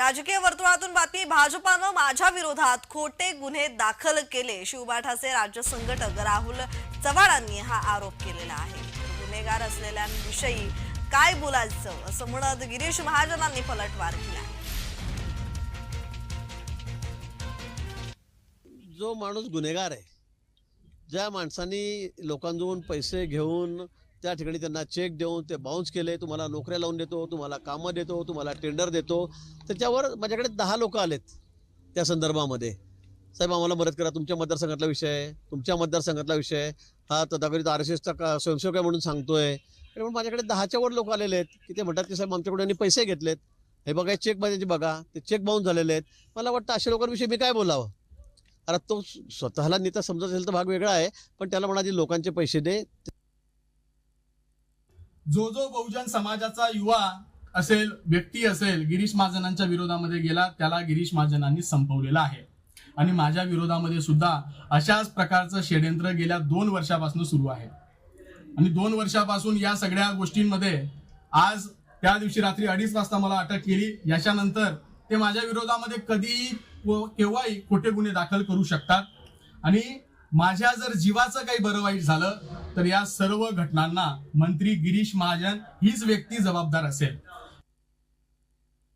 राजकीय वर्तुळातून बातमी भाजपानं माझ्या विरोधात खोटे गुन्हे दाखल केले. शिवबाठाचे राज्य संघटक राहुल चव्हाणांनी हा आरोप केलेला आहे. गुन्हेगार असलेल्यांविषयी काय बोलायचं असं म्हणत गिरीश महाजनांनी पलटवार केला. जो माणूस गुन्हेगार आहे ज्या माणसांनी लोकांजवळून पैसे घेऊन त्या ठिकाणी त्यांना चेक देऊन ते बाउन्स केले. तुम्हाला नोकऱ्या लावून देतो तुम्हाला कामं देतो तुम्हाला टेंडर देतो. त्याच्यावर माझ्याकडे दहा लोक आलेत त्या संदर्भामध्ये. साहेब आम्हाला मदत करा. तुमच्या मतदारसंघातला विषय तुमच्या मतदारसंघातला विषय हा तथाकथित आर एस एसचा का स्वयंसेवक आहे म्हणून सांगतोय. त्यामुळे माझ्याकडे दहाच्या वर लोक आलेले आहेत. की ते म्हणतात की साहेब आमच्याकडे यांनी पैसे घेतलेत. हे बघा चेक माझ्याचे बघा ते चेक बाउन्स झालेले आहेत. मला वाटतं अशा लोकांविषयी मी काय बोलावं? अरे तो स्वतःला नेता समजत असेल तर भाग वेगळा आहे. पण त्याला म्हणाले लोकांचे पैसे दे. जो जो बहुजन समाजाचा युवा असेल व्यक्ती असेल गिरीश महाजनांच्या विरोधामध्ये गेला त्याला गिरीश महाजनांनी संपवलेला आहे. आणि माझ्या विरोधामध्ये सुद्धा अशाच प्रकारचं षड्यंत्र गेल्या दोन वर्षापासून सुरू आहे. आणि दोन वर्षापासून या सगळ्या गोष्टींमध्ये आज त्या दिवशी रात्री अडीच वाजता मला अटक केली. याच्यानंतर ते माझ्या विरोधामध्ये कधीही व केव्हाही खोटे गुन्हे दाखल करू शकतात. आणि माझ्या जर जीवाचं काही बरं वाईट झालं तर या सर्व घटनांना मंत्री गिरीश महाजन हीच व्यक्ती जबाबदार असेल.